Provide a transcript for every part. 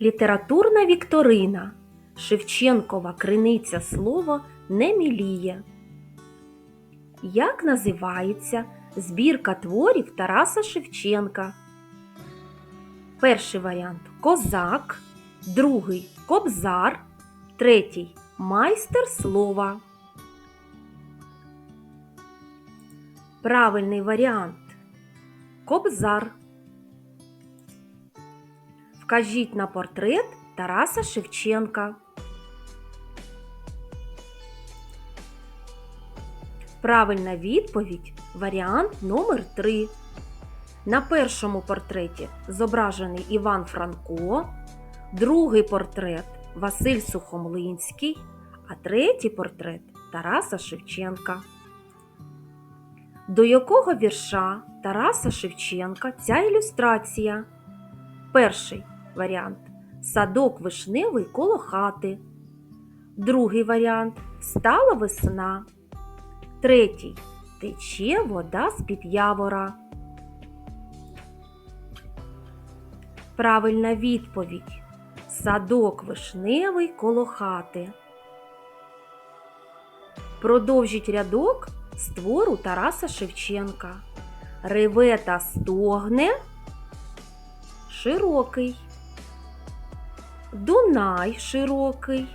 Літературна вікторина. Шевченкова криниця слова не міліє. Як називається збірка творів Тараса Шевченка? Перший варіант козак, другий кобзар, третій майстер слова. Правильний варіант кобзар. Вкажіть на портрет Тараса Шевченка. Правильна відповідь варіант номер 3. На першому портреті зображений Іван Франко, другий портрет Василь Сухомлинський, а третій портрет Тараса Шевченка. До якого вірша Тараса Шевченка ця ілюстрація? Перший варіант Садок вишневий коло хати. Другий варіант Встала весна. Третій Тече вода з-під явора. Правильна відповідь. Садок вишневий коло хати. Продовжіть рядок з твору Тараса Шевченка. Реве та стогне широкий. Дунай широкий,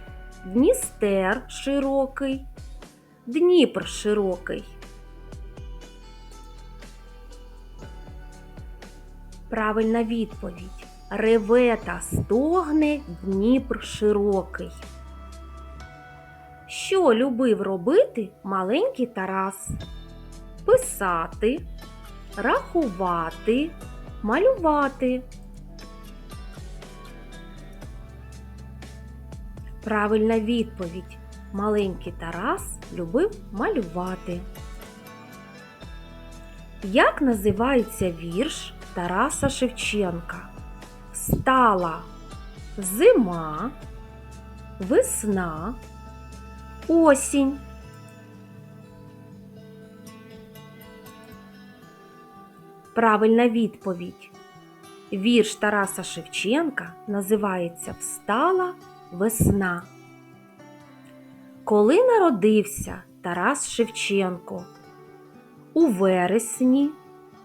Дністер широкий, Дніпр широкий. Правильна відповідь. Реве та стогне Дніпр широкий. Що любив робити маленький Тарас? Писати, рахувати, малювати. Правильна відповідь. Маленький Тарас любив малювати. Як називається вірш Тараса Шевченка? Стала зима, весна, осінь. Правильна відповідь. Вірш Тараса Шевченка називається Встала весна. Коли народився Тарас Шевченко? У вересні,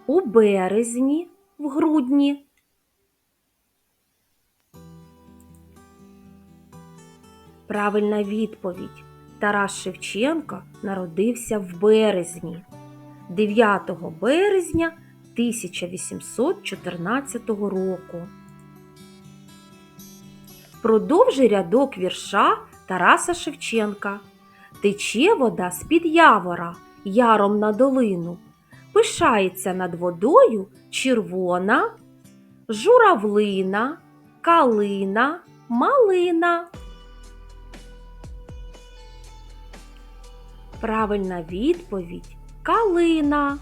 у березні, в грудні. Правильна відповідь. Тарас Шевченко народився в березні, 9 березня 1814 року. Продовжи рядок вірша Тараса Шевченка. Тече вода з-під явора, яром на долину. Пишається над водою червона, журавлина, калина, малина. Правильна відповідь калина.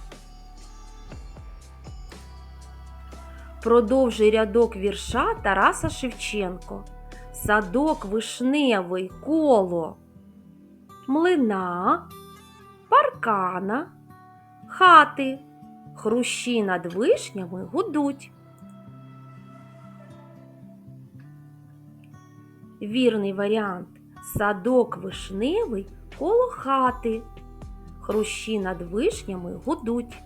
Продовжуй рядок вірша Тараса Шевченко. Садок вишневий коло млина, паркана, хати, хрущі над вишнями гудуть. Вірний варіант садок вишневий коло хати, хрущі над вишнями гудуть.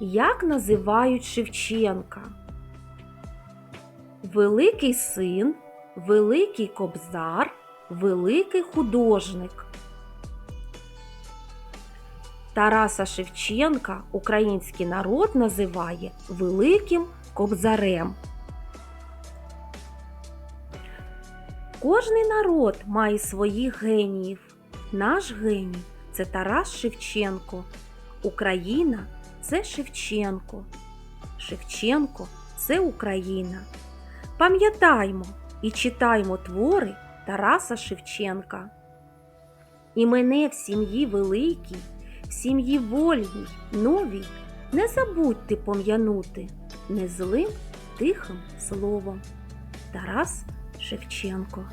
Як називають Шевченка? Великий син, великий кобзар, великий художник. Тараса Шевченка український народ називає Великим Кобзарем. Кожний народ має своїх геніїв. Наш геній це Тарас Шевченко. Україна це Шевченко. Шевченко це Україна. Пам'ятаймо і читаймо твори Тараса Шевченка. І мене в сім'ї великій, в сім'ї вольній, новій не забудьте пом'янути незлим тихим словом. Тарас Шевченко